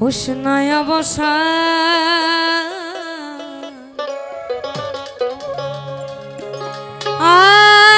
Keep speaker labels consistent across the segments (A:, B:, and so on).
A: হুসনায় বসা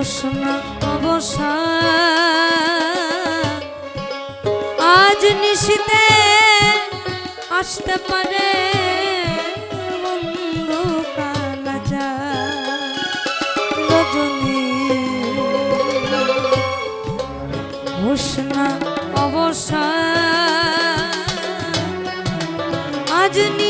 A: উষ্ণ অবসান আজ নিশিতে আসতে পারে বন্ধু কালাজা রজনী। উষ্ণ অবসান আজ নি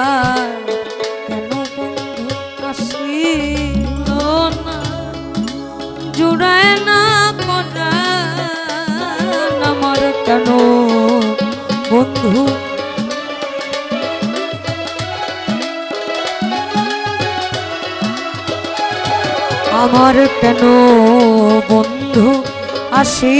A: বন্ধু? আমার কেন বন্ধু আসি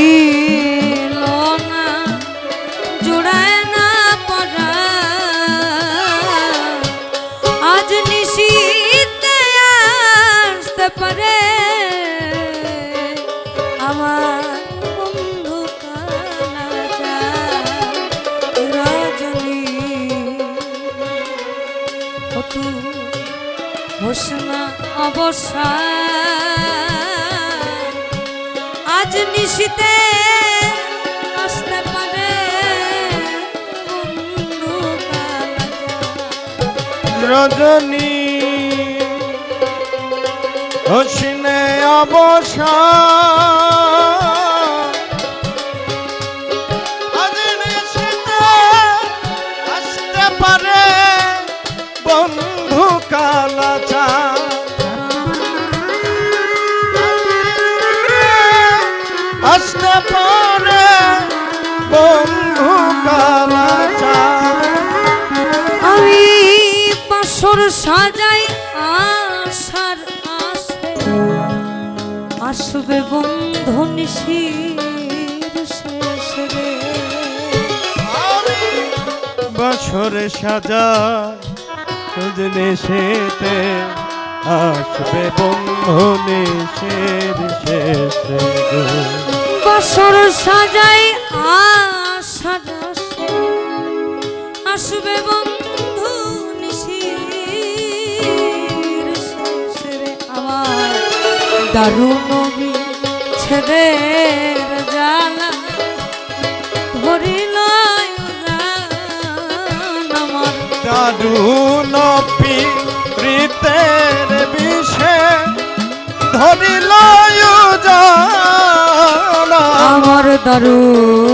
A: আজ নিশিতে আসতে পারে রজনী হোসনে অবসান কালা আসবে বন্ধন শেষ
B: বছরে সাজা সজনে সেতে আসবে বন্ধনে শেষে গো
A: সাজাই আসবে বন্ধন শির শেষ আমার দারুণ ছেদের জ্বালা ধরিল
B: দারুণ প্রীতের বিষে ধরিল
A: আমার দারুণ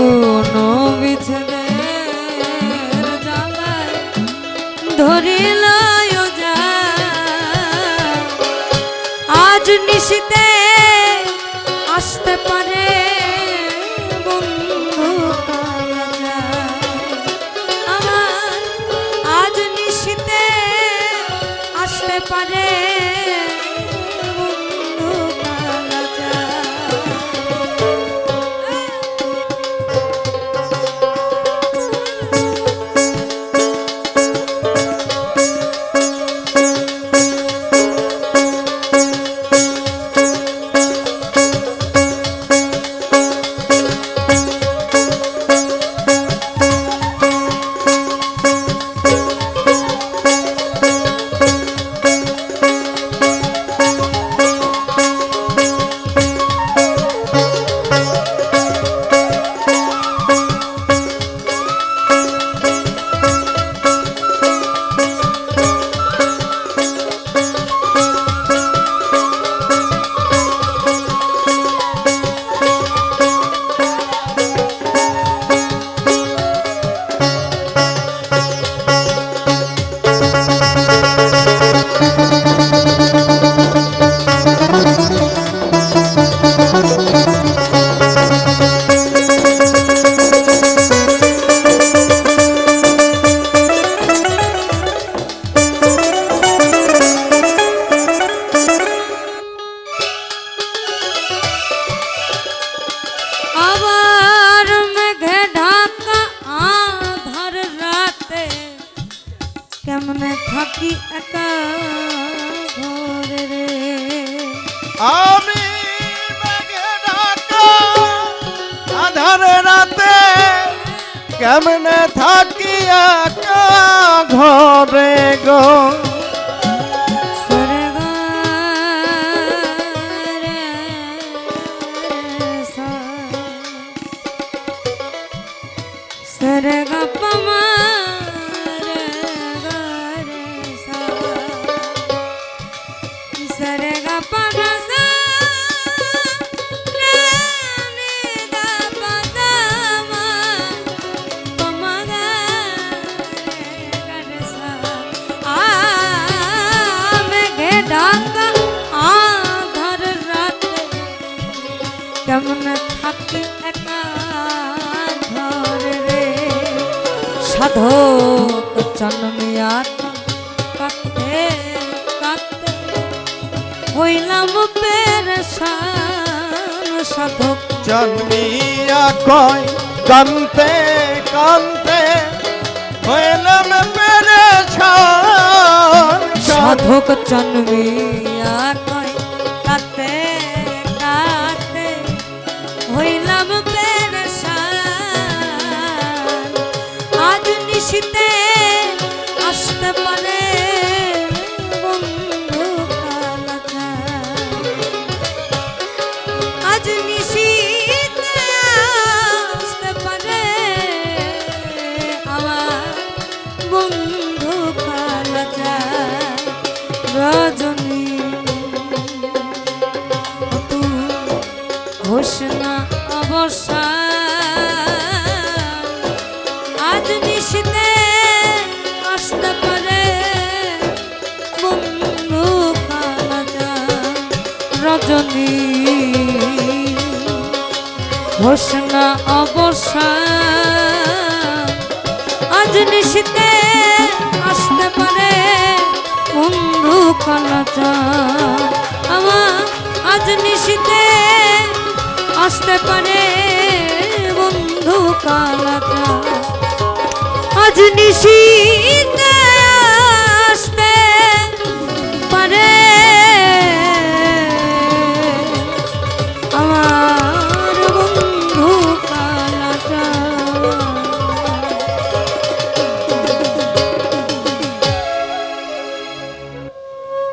B: আমি মেঘে ঢাকা আধার রাতে কেমনে থাকি ঘরে গো?
A: সরে গা সাধক জন্মিয়া কাঁদতে কাঁদতে হইলাম পেরেশান সাধক।
B: জন্মিয়া কয় কান্তে কান্তে হইলাম পেরেছান
A: সাধক জন্মিয়া ঘোষণা অবসান। আজ নিশিতে আসতে পারে বন্ধু কালাচা আমার আজ নিশিতে আসতে পারে বন্ধু কালাচা